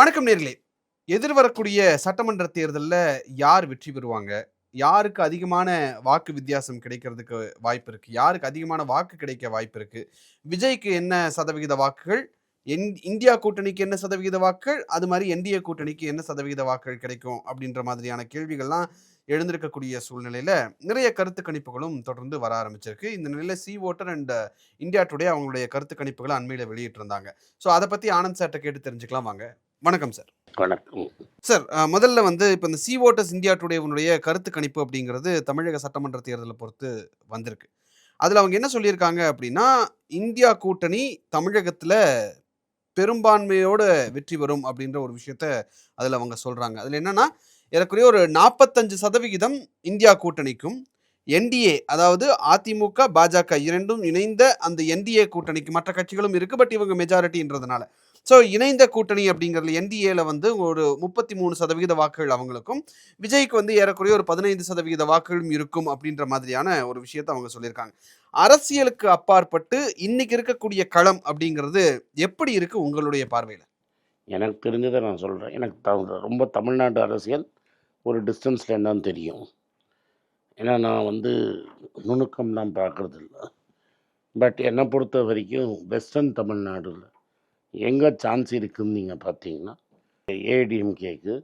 வணக்கம் நேர்களே. எதிர்வரக்கூடிய சட்டமன்ற தேர்தலில் யார் வெற்றி பெறுவாங்க? யாருக்கு அதிகமான வாக்கு வித்தியாசம் கிடைக்கிறதுக்கு வாய்ப்பு இருக்குது யாருக்கு அதிகமான வாக்கு கிடைக்க வாய்ப்பு இருக்குது விஜய்க்கு என்ன சதவிகித வாக்குகள்? என் இந்தியா கூட்டணிக்கு என்ன சதவிகித வாக்குகள்? அது மாதிரி என்டிஏ கூட்டணிக்கு என்ன சதவிகித வாக்குகள் கிடைக்கும்? அப்படின்ற மாதிரியான கேள்விகள்லாம் எழுந்திருக்கக்கூடிய சூழ்நிலையில் நிறைய கருத்து கணிப்புகளும் தொடர்ந்து வர ஆரம்பிச்சிருக்கு. இந்த நிலையில் C voter and India today அவங்களுடைய கருத்து கணிப்புகளை அண்மையில் வெளியிட்டிருந்தாங்க. ஸோ அதை பற்றி ஆனந்த் சார்ட்ட கேட்டு தெரிஞ்சுக்கலாம் வாங்க. வணக்கம் சார் வணக்கம். சார் முதல்ல வந்து இப்போ இந்த சி ஓட்டர்ஸ் இந்தியா டுடேவுடைய கருத்து கணிப்பு அப்படிங்கிறது தமிழக சட்டமன்ற தேர்தலை பொறுத்து வந்திருக்கு. அதில் அவங்க என்ன சொல்லியிருக்காங்க அப்படின்னா இந்தியா கூட்டணி தமிழகத்தில் பெரும்பான்மையோட வெற்றி பெறும் அப்படின்ற ஒரு விஷயத்த அதில் அவங்க சொல்கிறாங்க அதில் என்னன்னா ஏறக்குறைய ஒரு நாற்பத்தஞ்சு சதவிகிதம் இந்தியா கூட்டணிக்கும் என்டிஏ அதாவது அதிமுக பாஜக இரண்டும் இணைந்த அந்த என்டிஏ கூட்டணிக்கு மற்ற கட்சிகளும் இருக்கு பட் இவங்க மெஜாரிட்டின்றதுனால ஸோ இணைந்த கூட்டணி அப்படிங்கிறதுல என்டிஏல வந்து ஒரு முப்பத்தி மூணு சதவிகித வாக்குகள் அவங்களுக்கும் விஜய்க்கு வந்து ஏறக்குறைய ஒரு பதினைந்து சதவிகித வாக்குகளும் இருக்கும் அப்படின்ற மாதிரியான ஒரு விஷயத்தை அவங்க சொல்லியிருக்காங்க. அரசியலுக்கு அப்பாற்பட்டு இன்னைக்கு இருக்கக்கூடிய களம் அப்படிங்கிறது எப்படி இருக்கு உங்களுடைய பார்வையில்? எனக்கு தெரிஞ்சதை நான் சொல்கிறேன் எனக்கு ரொம்ப தமிழ்நாடு அரசியல் ஒரு டிஸ்டன்ஸில் என்னன்னு தெரியும். ஏன்னா நான் வந்து நுணுக்கம்லாம் பார்க்குறதில்ல. பட் என்னை பொறுத்த வரைக்கும் வெஸ்டர்ன் தமிழ்நாடுல எங்கே சான்ஸ் இருக்குன்னு நீங்கள் பார்த்தீங்கன்னா ஏடிஎம்கேக்கு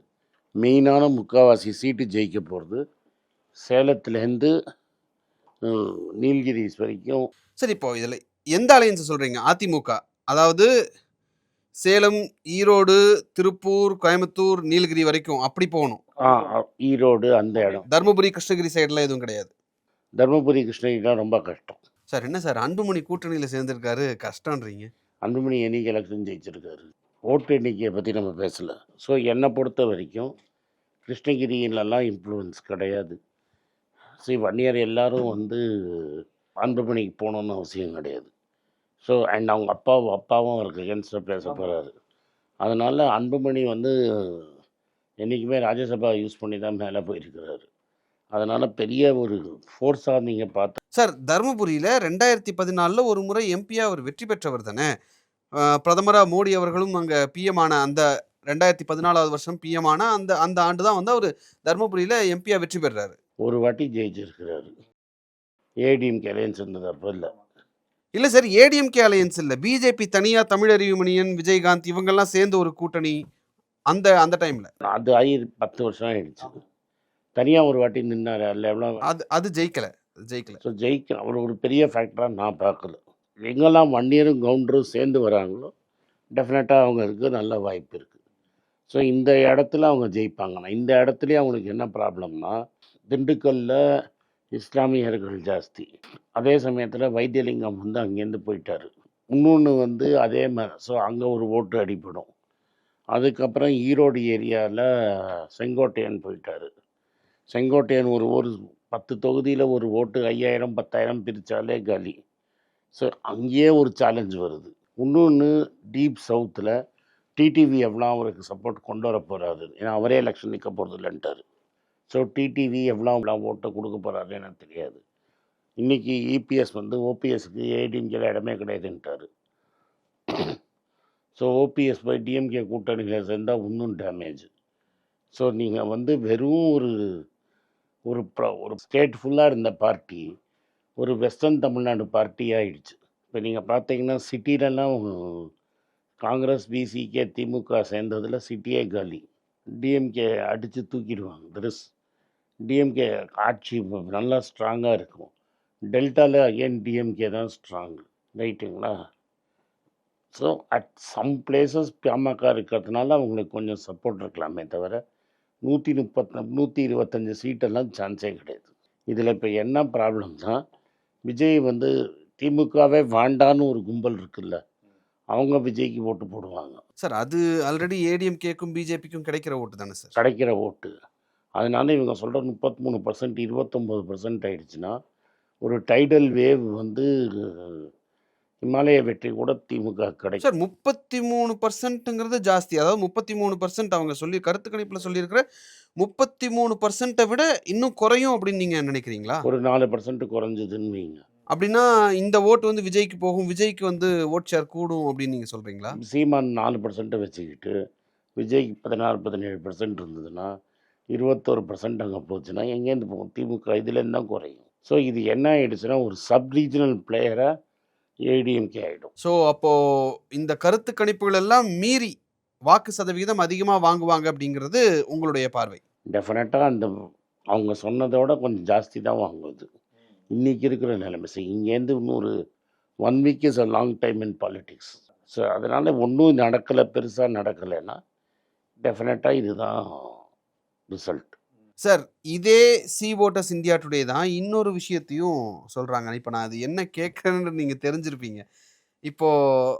மெயினான முக்கால்வாசி சீட்டு ஜெயிக்க போகிறது சேலத்துலேருந்து ம், நீலகிரிஸ் வரைக்கும். சரி இப்போ இதில் எந்த அலையன்ஸ் சொல்றீங்க? அதிமுக. அதாவது சேலம் ஈரோடு திருப்பூர் கோயம்புத்தூர் நீலகிரி வரைக்கும் அப்படி போகணும். ஆ ஈரோடு அந்த இடம். தருமபுரி கிருஷ்ணகிரி சைடுல எதுவும் கிடையாது. தருமபுரி கிருஷ்ணகிரிலாம் ரொம்ப கஷ்டம். சார் என்ன சார் அன்புமணி கூட்டணியில் சேர்ந்திருக்காரு கஷ்டம்ன்றீங்க. அன்புமணி எண்ணிக்கை எலெக்ஷன் ஜெயிச்சிருக்காரு. ஓட்டு எண்ணிக்கையை பற்றி நம்ம பேசல. ஸோ என்னை பொறுத்த வரைக்கும் கிருஷ்ணகிரியிலலாம் இன்ஃப்ளூயன்ஸ் கிடையாது. சரி வன்னியர் எல்லாரும் வந்து அன்புமணிக்கு போகணுன்னு அவசியம் கிடையாது. ஸோ அண்ட் அவங்க அப்பாவும் அப்பாவும் அவருக்கு அகேன்ஸ்டாக பேச போகிறாரு அதனால் அன்புமணி வந்து என்றைக்குமே ராஜ்யசபா யூஸ் பண்ணி தான் மேலே போயிருக்கிறாரு. அதனால் பெரிய ஒரு ஃபோர்ஸாக நீங்கள் பார்த்து சார் தருமபுரியில் ரெண்டாயிரத்தி பதினாலில் ஒரு முறை எம்பியா அவர் வெற்றி பெற்றவர் தானே? பிரதமராக மோடி அவர்களும் அங்கே பிஎம் ஆன அந்த ரெண்டாயிரத்தி பதினாலாவது வருஷம் பிஎம் ஆன அந்த அந்த ஆண்டு தான் வந்து அவர் தருமபுரியில் எம்பியா வெற்றி பெறாரு. ஒரு வாட்டி ஜெயிச்சிருக்கிறாரு. ஏடிஎம்கே அலையன்ஸ் இருந்தது இல்லை. இல்லை சார் ஏடிஎம்கே அலையன்ஸ் இல்லை. பிஜேபி தனியாக தமிழறிவுமணியன் விஜயகாந்த் இவங்கெல்லாம் சேர்ந்து ஒரு கூட்டணி அந்த அந்த டைமில் அது ஆகி பத்து வருஷம் ஆயிடுச்சு. தனியாக ஒரு வாட்டி நின்னார். அதில் எவ்வளோ அது அது ஜெயிக்கல. ஜெயிக்கல. ஸோ ஜெயிக்க அவர் ஒரு பெரிய ஃபேக்டராக நான் பார்க்கல. எங்கெல்லாம் வன்னியரும் கவுண்டரும் சேர்ந்து வராங்களோ டெஃபினட்டாக அவங்களுக்கு நல்ல வாய்ப்பு இருக்குது ஸோ இந்த இடத்துல அவங்க ஜெயிப்பாங்கன்னா இந்த இடத்துலயே அவங்களுக்கு என்ன ப்ராப்ளம்னா திண்டுக்கல்லில் இஸ்லாமியர்கள் ஜாஸ்தி. அதே சமயத்தில் வைத்தியலிங்கம் வந்து அங்கேருந்து போயிட்டார். இன்னொன்று வந்து அதே மாதிரி ஸோ அங்கே ஒரு ஓட்டு அடிபடும். அதுக்கப்புறம் ஈரோடு ஏரியாவில் செங்கோட்டையன் போயிட்டார். செங்கோட்டையன் ஒரு ஒரு பத்து தொகுதியில் ஒரு ஓட்டு ஐயாயிரம் பத்தாயிரம் பிரித்தாலே காலி. ஸோ அங்கேயே ஒரு சேலஞ்ச் வருது. இன்னொன்று டீப் சவுத்தில் டிடிவி எவ்வளோ அவருக்கு சப்போர்ட் கொண்டு வர போகிறாரு ஏன்னா அவரே எலெக்ஷன் நிற்க போகிறது இல்லைன்ட்டார் ஸோ டிடிவி எவ்வளோ எவ்வளோ ஓட்டை கொடுக்க போகிறாரு எனக்கு தெரியாது. இன்றைக்கி இபிஎஸ் வந்து ஓபிஎஸ்க்கு ஏடிஎம்கேல இடமே கிடையாதுன்ட்டார். ஸோ ஓபிஎஸ் போய் டிஎம்கே கூட்டணியில் சேர்ந்தால் இன்னும் டேமேஜ் ஸோ நீங்கள் வந்து வெறும் ஒரு ஒரு ஒரு ஸ்டேட் ஃபுல்லாக இருந்த பார்ட்டி ஒரு வெஸ்டர்ன் தமிழ்நாடு பார்ட்டி ஆயிடுச்சு. இப்போ நீங்கள் பார்த்தீங்கன்னா சிட்டிலலாம் காங்கிரஸ் பிசிகே திமுக சேர்ந்ததில் சிட்டியே காலி. டிஎம்கே அடித்து தூக்கிடுவாங்க. திருஸ் டிஎம்கே ஆட்சி நல்லா ஸ்ட்ராங்காக இருக்கும். டெல்டாவில் அகெயின் டிஎம்கே தான் ஸ்ட்ராங் ரைட்டுங்களா? So at some places PMK இருக்கிறதுனால அவங்களுக்கு கொஞ்சம் சப்போர்ட் இருக்கலாமே தவிர நூற்றி முப்பத்தி நூற்றி இருபத்தஞ்சி சீட்டெல்லாம் சான்ஸே கிடையாது. இதில் இப்போ என்ன ப்ராப்ளம்னா விஜய் வந்து திமுகவே வேண்டான்னு ஒரு கும்பல் இருக்குல்ல அவங்க விஜய்க்கு ஓட்டு போடுவாங்க. சார் அது ஆல்ரெடி ஏடிஎம்கேக்கும் பிஜேபிக்கும் கிடைக்கிற ஓட்டு தானே சார்? கிடைக்கிற ஓட்டு. அதனால இவங்க சொல்கிற முப்பத்தி மூணு பர்சன்ட் இருபத்தொம்போது பர்சன்ட் ஆயிடுச்சுன்னா ஒரு டைடல் வேவ் வந்து இமாலய வெற்றி கூட திமுக கிடைக்கும் சார் முப்பத்தி மூணு பர்சன்ட்டுங்கிறது ஜாஸ்தி. அதாவது முப்பத்தி மூணு பர்சன்ட் அவங்க சொல்லி கருத்து கணிப்பில் சொல்லியிருக்கிற முப்பத்தி மூணு பர்சன்ட்டை விட இன்னும் குறையும் அப்படின்னு நீங்கள் நினைக்கிறீங்களா? ஒரு நாலு பர்சன்ட் குறைஞ்சதுன்னு வைங்க. அப்படின்னா இந்த ஓட்டு வந்து விஜய்க்கு போகும் விஜய்க்கு வந்து ஓட் ஷேர் கூடும் அப்படின்னு நீங்கள் சொல்கிறீங்களா சீமான் நாலு பர்சன்ட்டை வச்சுக்கிட்டு விஜய்க்கு பதினாறு பதினேழு பர்சன்ட் இருந்ததுன்னா இருபத்தோரு பர்சன்ட் அங்கே போச்சுன்னா எங்கேருந்து போகும் திமுக இதுலேருந்து தான் குறையும். ஸோ இது என்ன ஆயிடுச்சுன்னா ஒரு சப் ரீஜனல் பிளேயராக ஏடிஎம்கே ஆகிடும் ஸோ அப்போ இந்த கருத்து கணிப்புகள் எல்லாம் மீறி வாக்கு சதவிகிதம் அதிகமாக வாங்குவாங்க அப்படிங்கிறது உங்களுடைய பார்வை. டெஃபினட்டாக அந்த அவங்க சொன்னதோட கொஞ்சம் ஜாஸ்தி தான் வாங்குவது. இன்றைக்கி இருக்கிற நிலைமை. சரி இங்கேருந்து இன்னும் ஒரு one week is a long time in politics so அதனால் ஒன்றும் நடக்கலை பெருசாக நடக்கலைன்னா டெஃபினட்டாக இதுதான் ரிசல்ட் சார் இதே சி ஓட்டர்ஸ் இந்தியா டுடே தான் இன்னொரு விஷயத்தையும் சொல்கிறாங்க இப்போ நான் அது என்ன கேட்குறேன்னு நீங்கள் தெரிஞ்சிருப்பீங்க. இப்போது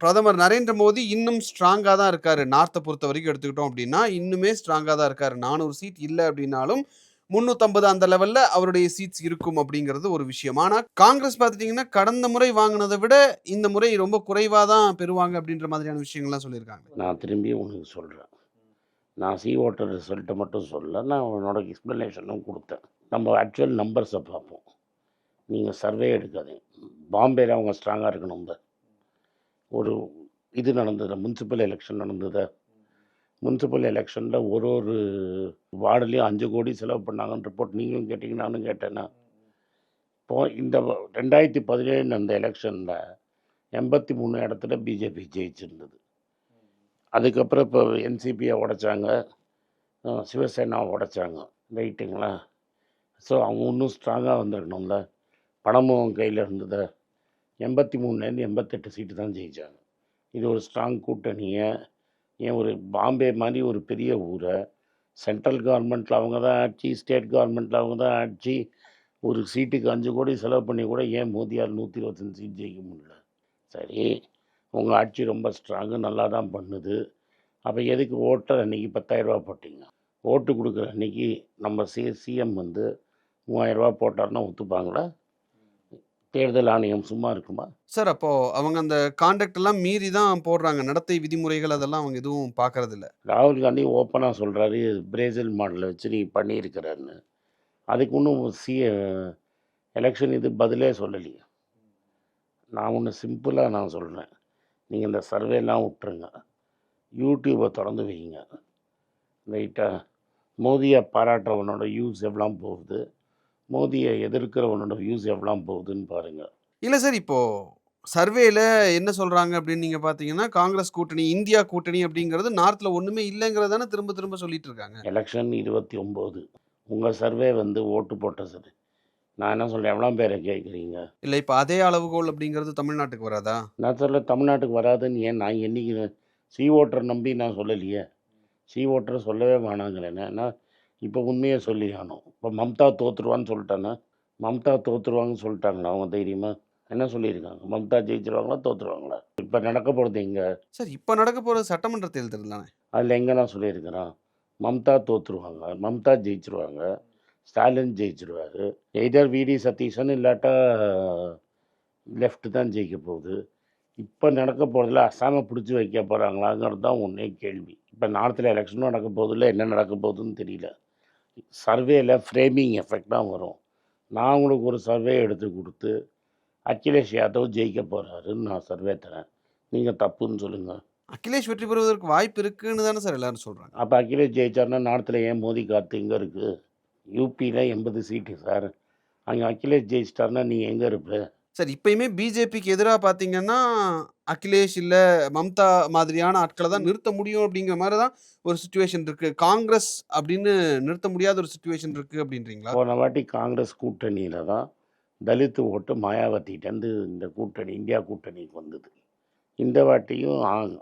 பிரதமர் நரேந்திர மோடி இன்னும் ஸ்ட்ராங்காக தான் இருக்கார். நார்த்தை பொறுத்த வரைக்கும் எடுத்துக்கிட்டோம் அப்படின்னா இன்னுமே ஸ்ட்ராங்காக தான் இருக்கார். நானூறு சீட் இல்லை அப்படின்னாலும் முந்நூற்றம்பது அந்த லெவலில் அவருடைய சீட்ஸ் இருக்கும் அப்படிங்கிறது ஒரு விஷயம். ஆனால் காங்கிரஸ் பார்த்துட்டிங்கன்னா கடந்த முறை வாங்கினதை விட இந்த முறை ரொம்ப குறைவாக தான் பெறுவாங்க அப்படின்ற மாதிரியான விஷயங்கள்லாம் சொல்லியிருக்காங்க. நான் திரும்பி உங்களுக்கு சொல்கிறேன் நான் சி ஓட்டர் ரிசல்ட்டை மட்டும் சொல்ல நான் உன்னோட எக்ஸ்ப்ளனேஷனும் கொடுத்தேன். நம்ம ஆக்சுவல் நம்பர்ஸை பார்ப்போம். நீங்கள் சர்வே எடுக்காதீங்க. பாம்பேல அவங்க ஸ்ட்ராங்காக இருக்கணும் ஒரு இது நடந்தது முன்சிபல் எலெக்ஷன் நடந்தது. முன்சிபல் எலெக்ஷனில் ஒரு ஒரு வார்டுலேயும் அஞ்சு கோடி செலவு பண்ணாங்கன்னு ரிப்போர்ட் நீங்களும் கேட்டீங்க நானும் கேட்டேன்னா இப்போ இந்த ரெண்டாயிரத்தி பதினேழு அந்த எலெக்ஷனில் எண்பத்தி மூணு இடத்துல பிஜேபி ஜெயிச்சிருந்தது. அதுக்கப்புறம் இப்போ என்சிபியை உடைச்சாங்க. சிவசேனாவை உடைச்சாங்க. ரைட்டுங்களா? ஸோ அவங்க இன்னும் ஸ்ட்ராங்காக வந்திருக்கணும்ல. பணமும் அவங்க கையில் இருந்தது. எண்பத்தி மூணுலேருந்து எண்பத்தெட்டு சீட்டு தான் ஜெயித்தாங்க இது ஒரு ஸ்ட்ராங் கூட்டணியை ஏன் ஒரு பாம்பே மாதிரி ஒரு பெரிய ஊரை. சென்ட்ரல் கவர்மெண்ட்டில் அவங்க தான் ஆட்சி ஸ்டேட் கவர்மெண்ட்டில் அவங்க தான் ஆட்சி. ஒரு சீட்டுக்கு அஞ்சு கோடி செலவு பண்ணி கூட ஏன் மோதியார் நூற்றி இருபத்தஞ்சு சீட் ஜெயிக்க முடியல? சரி. உங்கள் ஆட்சி ரொம்ப ஸ்ட்ராங்கு நல்லா தான் பண்ணுது. அப்போ எதுக்கு ஓட்டர் அன்றைக்கி பத்தாயிரரூபா போட்டிங்க? ஓட்டு கொடுக்குற அன்றைக்கி நம்ம சி சிஎம் வந்து மூவாயிரரூபா போட்டார்னா ஒத்துப்பாங்களா? தேர்தல் ஆணையம் சும்மா இருக்குமா? சார் அப்போ அவங்க அந்த கான்டாக்ட் எல்லாம் மீறி தான் போடுறாங்க. நடத்தை விதிமுறைகள் அதெல்லாம் அவங்க எதுவும் பார்க்கறது இல்ல ராகுல் காந்தி ஓப்பனாக சொல்கிறாரு பிரேசில் மாடலை வச்சு நீ பண்ணியிருக்கிறன்னு அதுக்கு இன்னும் சி எலெக்ஷன் இது பதிலே சொல்லலையே. நான் ஒன்று சிம்பிளாக நான் சொல்கிறேன் நீங்கள் இந்த சர்வேலாம் விட்டுருங்க யூடியூப்பை திறந்து வைங்க. ரைட்டாக மோதியை பாராட்டுறவனோட வியூஸ் எவ்வளோ போகுது? மோதியை எதிர்க்கிறவனோட வியூஸ் எவ்வளோ போகுதுன்னு பாருங்கள் இல்ல சார் இப்போ சர்வேல என்ன சொல்றாங்க அப்படின்னு நீங்க பாத்தீங்கன்னா காங்கிரஸ் கூட்டணி இந்தியா கூட்டணி அப்படிங்கிறது நார்த்ல ஒண்ணுமே இல்லைங்கிறதானே திரும்ப திரும்ப சொல்லிட்டு இருக்காங்க. எலெக்ஷன் இருபத்தி ஒம்பது. உங்கள் சர்வே வந்து ஓட்டு போட்ட சரி நான் என்ன சொல்கிறேன் எவ்வளோ பேரை கேட்குறீங்க? இல்ல இப்ப அதே அளவுகோல் அப்படிங்கிறது தமிழ்நாட்டுக்கு வராதா? நான் சொல்ல தமிழ்நாட்டுக்கு வராதுன்னு ஏன் நான் என்னைக்கு சி ஓட்டர் நம்பி நான் சொல்லலையே. சி ஓட்டர் சொல்லவே வேணாங்களேண்ணே நான் இப்போ உண்மையை சொல்லி ஆனோம் இப்போ மம்தா தோத்துருவான்னு சொல்லிட்டானே? மம்தா தோத்துருவாங்கன்னு சொல்லிட்டாங்களா அவங்க தைரியமா? என்ன சொல்லியிருக்காங்க? மம்தா ஜெயிச்சிருவாங்களா தோத்துருவாங்களா? இப்போ நடக்க போகிறது எங்கே? சார் இப்ப நடக்க போறது சட்டமன்ற தேர்தல் தானே? அதில் எங்கே நான் சொல்லியிருக்கிறேன்? மம்தா தோத்துருவாங்க மம்தா ஜெயிச்சிருவாங்க. ஸ்டாலின் ஜெயிச்சிருவாரு. எய்தர் விடி சதீஷன் இல்லாட்டா லெஃப்ட் தான் ஜெயிக்க போகுது. இப்போ நடக்க போகிறதுல அசாமை பிடிச்சி வைக்க போகிறாங்களாங்கிறது தான் ஒன்றே கேள்வி. இப்போ நார்த்தில் எலெக்ஷனும் நடக்க போதில்ல என்ன நடக்க போகுதுன்னு தெரியல. சர்வேல ஃப்ரேமிங் எஃபெக்ட் தான் வரும். நான் உங்களுக்கு ஒரு சர்வே எடுத்து கொடுத்து அகிலேஷ் யாதவ் ஜெயிக்க போகிறாருன்னு நான் சர்வே தரேன். நீங்கள் தப்புன்னு சொல்லுங்கள் அகிலேஷ் வெற்றி பெறுவதற்கு வாய்ப்பு இருக்குன்னு தானே சார் எல்லாரும் சொல்றாங்க. அப்போ அகிலேஷ் ஜெயிச்சார்னா நார்த்தில் ஏன் மோதி காத்து எங்கே இருக்குது யூபியில் எண்பது சீட்டு சார் அங்கே அகிலேஷ் ஜெயிச்சிட்டாருன்னா நீ எங்கே இருப்ப? சார் இப்பயுமே பிஜேபிக்கு எதிராக பார்த்தீங்கன்னா அகிலேஷ் இல்ல மம்தா மாதிரியான ஆட்களை தான் நிறுத்த முடியும் அப்படிங்கிற மாதிரி தான் ஒரு சுச்சுவேஷன் இருக்கு. காங்கிரஸ் அப்படின்னு நிறுத்த முடியாத ஒரு சுச்சுவேஷன் இருக்கு அப்படின்றீங்களா? போன வாட்டி காங்கிரஸ் கூட்டணியில் தான் தலித் ஓட்டு மாயாவதிட்டேருந்து இந்த கூட்டணி இந்தியா கூட்டணிக்கு வந்தது. இந்த வாட்டியும்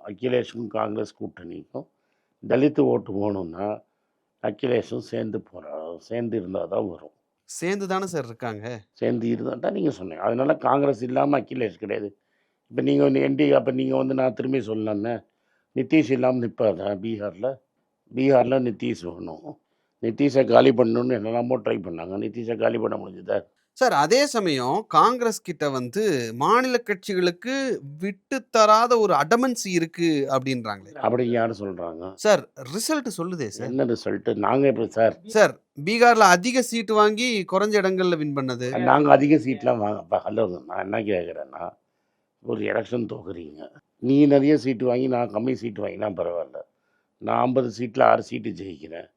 அகிலேஷும் காங்கிரஸ் கூட்டணிக்கும் தலித் ஓட்டு போகணுன்னா அகிலேஷும் சேர்ந்து போகிறா சேர்ந்து இருந்தால் தான் வரும். சேர்ந்து தானே சார் இருக்காங்க? சேர்ந்து இருந்தால் தான் நீங்கள் சொன்னீங்க. அதனால காங்கிரஸ் இல்லாமல் அகிலேஷ் கிடையாது. இப்போ நீங்கள் வந்து என்டி அப்போ நீங்கள் வந்து நான் திரும்பி சொல்லலாம்னே நிதிஷ் இல்லாமல் நிற்பாதா பீகாரில்? பீகாரில் நிதிஷ் வேணும் நிதிஷை காலி பண்ணணும்னு என்னெல்லாமோ ட்ரை பண்ணாங்க. நிதிஷை காலி பண்ண முடிஞ்சதா? சார் அதே சமயம் காங்கிரஸ் கிட்ட வந்து மாநில கட்சிகளுக்கு விட்டு தராத ஒரு அடமன்சி இருக்கு அப்படின்றாங்களே. அப்படி யார் சொல்கிறாங்க சார் ரிசல்ட் சொல்லுதே சார். என்ன ரிசல்ட்டு நாங்கள் எப்படி சார்? சார் பீகார்ல அதிக சீட்டு வாங்கி குறைஞ்ச இடங்கள்ல வின் பண்ணது. நாங்கள் அதிக சீட்லாம் வாங்கப்பா ஹலோ நான் என்ன கேட்குறேன்னா ஒரு எலெக்ஷன் தோக்குறீங்க நீ நிறைய சீட்டு வாங்கி நான் கம்மி சீட்டு வாங்கினா பரவாயில்ல. நான் ஐம்பது சீட்டில் ஆறு சீட்டு ஜெயிக்கிறேன்.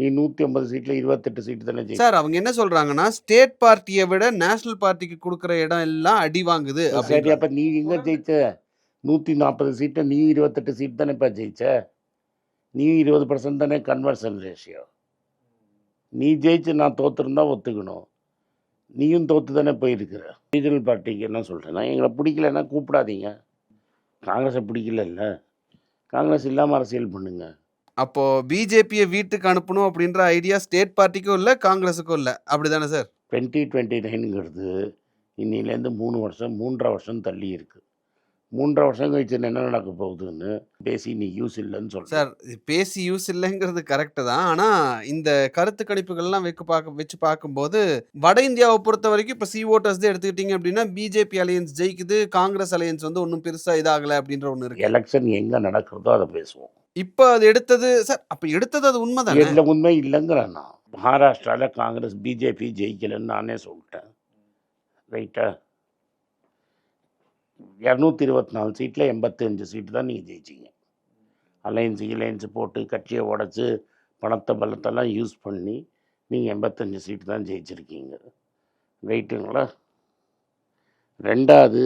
நீ நூற்றி ஐம்பது சீட்டில் இருபத்தெட்டு சீட்டு தானே சார் அவங்க என்ன சொல்றாங்கன்னா ஸ்டேட் பார்ட்டியை விட நேஷனல் பார்ட்டிக்கு கொடுக்குற இடம் எல்லாம் அடி வாங்குது சரி. அப்போ நீ எங்கே ஜெயிச்ச? நூற்றி நாற்பது சீட்டை நீ இருபத்தெட்டு சீட் தானே இப்போ ஜெயிச்ச? நீ இருபது பர்சன்ட் தானே கன்வர்சன் ரேஷியோ நீ ஜெயிச்சு நான் தோத்துருந்தா ஒத்துக்கணும். நீயும் தோத்து தானே போயிருக்கிற. ரீஜனல் பார்ட்டிக்கு என்ன சொல்கிறேன்னா எங்களை பிடிக்கலன்னா கூப்பிடாதீங்க. காங்கிரஸை பிடிக்கலல்ல. காங்கிரஸ் இல்லாமல் அரசியல் பண்ணுங்க. அப்போ பிஜேபியை வீட்டுக்கு அனுப்பணும் அப்படின்ற ஐடியா ஸ்டேட் பார்ட்டிக்கும் இல்ல காங்கிரஸுக்கும் இல்ல. அப்படிதானே சார்? டுவெண்ட்டி டுவெண்ட்டி நைனுங்கிறது இன்னிலேருந்து மூணு வருஷம் மூன்றரை வருஷம் தள்ளி இருக்குது மூன்றரை வருஷம் கழிச்சு என்ன நடக்க போகுதுன்னு பேசி நீ யூஸ் இல்லைன்னு சொல்கிறேன் சார் பேசி யூஸ் இல்லைங்கிறது கரெக்டு தான். ஆனா இந்த கருத்து கணிப்புகள்லாம் வைக்க பார்க்க வச்சு பார்க்கும்போது வட இந்தியாவை பொறுத்த வரைக்கும் இப்போ சி ஓட்டர்ஸ் எடுத்துக்கிட்டீங்க அப்படின்னா பிஜேபி அலையன்ஸ் ஜெயிக்குது காங்கிரஸ் அலையன்ஸ் வந்து ஒன்றும் பெருசா இதாகல அப்படின்ற ஒன்று இருக்கு. எலெக்ஷன் எங்கே நடக்கிறதோ அதை பேசுவோம். இப்போ அது எடுத்தது சார் அப்போ எடுத்தது அது உண்மைதான்? எந்த உண்மை இல்லைங்கிறேன் நான். மகாராஷ்டிராவில் காங்கிரஸ் பிஜேபி ஜெயிக்கலைன்னு நானே சொல்லிட்டேன். ரைட்டா இரநூத்தி இருபத்தி நாலு சீட்டில் எண்பத்தஞ்சு சீட்டு தான் நீங்கள் ஜெயிச்சிங்க. அலையன்ஸ் இலையன்ஸ் போட்டு கட்சியை உடச்சி பணத்தை பலத்தெல்லாம் யூஸ் பண்ணி நீங்கள் எண்பத்தஞ்சு சீட்டு தான் ஜெயிச்சிருக்கீங்க. ரைட்டுங்களா ரெண்டாவது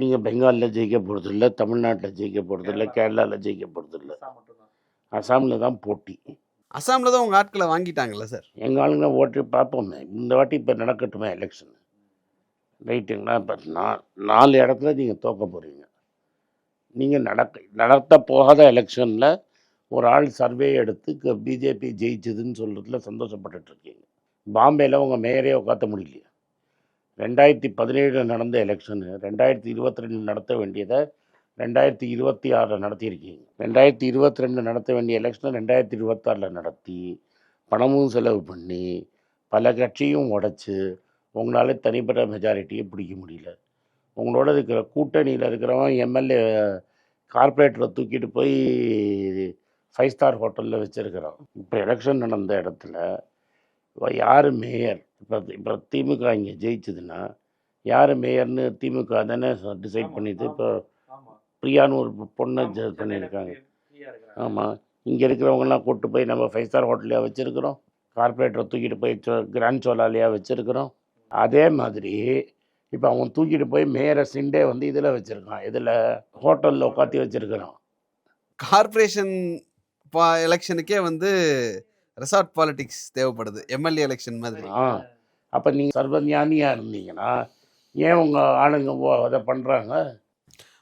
நீங்கள் பெங்காலில் ஜெயிக்க போகிறதில்ல தமிழ்நாட்டில் ஜெயிக்க போகிறதில்ல கேரளாவில் ஜெயிக்க போகிறதில்ல அசாமில் தான் போட்டி. அசாம்ல தான் உங்க ஆட்களை வாங்கிட்டாங்கல்ல சார்? எங்கள் ஆளுங்க ஓட்டு பார்ப்போமே. இந்த வாட்டி இப்போ நடக்கட்டுமே எலெக்ஷன் ரைட்டுங்களா இப்போ நான் நாலு இடத்துல நீங்கள் தோக்க போகிறீங்க நீங்கள் நடக்க நடத்த போகாத எலெக்ஷனில் ஒரு ஆள் சர்வே எடுத்து பிஜேபி ஜெயிச்சதுன்னு சொல்கிறதுல சந்தோஷப்பட்டுட்டு இருக்கீங்க. பாம்பேயில் உங்கள் மேயரே உட்காத்த முடியலையே. ரெண்டாயிரத்தி பதினேழில் நடந்த எலெக்ஷனு ரெண்டாயிரத்தி இருபத்தி ரெண்டு நடத்த வேண்டியதை ரெண்டாயிரத்தி இருபத்தி ஆறில் நடத்தியிருக்கீங்க. ரெண்டாயிரத்தி இருபத்தி ரெண்டு நடத்த வேண்டிய எலெக்ஷனை ரெண்டாயிரத்தி இருபத்தாறில் நடத்தி பணமும் செலவு பண்ணி பல கட்சியும் உடச்சி உங்களால் தனிப்பட்ட மெஜாரிட்டியை பிடிக்க முடியல. உங்களோட இருக்கிற கூட்டணியில் இருக்கிறவன் எம்எல்ஏ கார்பரேட்டரை தூக்கிட்டு போய் ஃபைவ் ஸ்டார் ஹோட்டலில் வச்சுருக்கிறோம் இப்போ எலெக்ஷன் நடந்த இடத்துல யார் மேயர்? இப்போ இப்போ திமுக இங்கே ஜெயிச்சதுன்னா யார் மேயர்னு திமுக தானே டிசைட் பண்ணிது இப்போ பிரியான்னு ஒரு பொண்ணை பண்ணியிருக்காங்க. ஆமாம் இங்கே இருக்கிறவங்கெல்லாம் கூப்பிட்டு போய் நம்ம ஃபைவ் ஸ்டார் ஹோட்டலையாக வச்சுருக்கிறோம். கார்ப்பரேட்டரை தூக்கிட்டு போய் சோ கிராண்ட் சோலாலையாக வச்சுருக்கிறோம். அதே மாதிரி இப்போ அவன் தூக்கிட்டு போய் மேயரை சிண்டே வந்து இதில் வச்சுருக்கான். இதில் ஹோட்டலில் உட்காத்தி வச்சுருக்கிறான். கார்ப்பரேஷன் பா எலெக்ஷனுக்கே வந்து ரெசார்ட் பாலிடிக்ஸ் தேவைப்படுது. எம்எல்ஏ எலெக்ஷன் மாதிரி. அப்போ நீங்கள் சர்வஞானியாக இருந்தீங்கன்னா ஏன் உங்கள் ஆளுங்க அதை பண்ணுறாங்க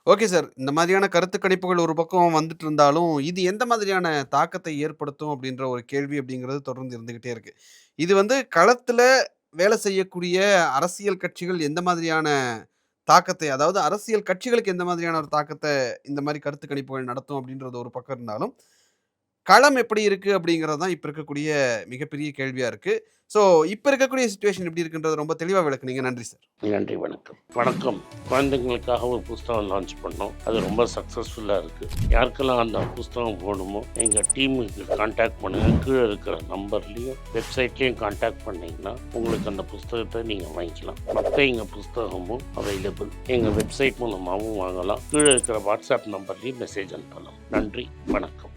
ஓகே சார் இந்த மாதிரியான கருத்து கணிப்புகள் ஒரு பக்கம் வந்துட்டு இருந்தாலும் இது எந்த மாதிரியான தாக்கத்தை ஏற்படுத்தும் அப்படின்ற ஒரு கேள்வி அப்படிங்கிறது தொடர்ந்து இருந்துகிட்டே இருக்கு. இது வந்து களத்துல வேலை செய்யக்கூடிய அரசியல் கட்சிகள் எந்த மாதிரியான தாக்கத்தை அதாவது அரசியல் கட்சிகளுக்கு எந்த மாதிரியான ஒரு தாக்கத்தை இந்த மாதிரி கருத்து கணிப்புகள் நடத்தும் அப்படின்றது ஒரு பக்கம் இருந்தாலும் களம் எப்படி இருக்குது அப்படிங்கிறது தான் இப்போ இருக்கக்கூடிய மிகப்பெரிய கேள்வியாக இருக்குது ஸோ இப்போ இருக்கக்கூடிய சுச்சுவேஷன் எப்படி இருக்குன்றது ரொம்ப தெளிவாக விளக்குனீங்க. நன்றி சார் நன்றி வணக்கம். வணக்கம். குழந்தைங்களுக்காக ஒரு புஸ்தகம் லான்ச் பண்ணோம். அது ரொம்ப சக்ஸஸ்ஃபுல்லாக இருக்குது யாருக்கெல்லாம் அந்த புஸ்தகம் போகணுமோ எங்கள் டீமுக்கு காண்டாக்ட் பண்ணுங்கள் கீழே இருக்கிற நம்பர்லேயும் வெப்சைட்லேயும் காண்டாக்ட் பண்ணிங்கன்னா உங்களுக்கு அந்த புஸ்தகத்தை நீங்கள் வாங்கிக்கலாம். மற்ற எங்கள் புஸ்தகமும் அவைலபிள் எங்கள் வெப்சைட் மூலமாகவும் வாங்கலாம். கீழே இருக்கிற வாட்ஸ்அப் நம்பர்லேயும் மெசேஜ் அனுப்பலாம். நன்றி வணக்கம்.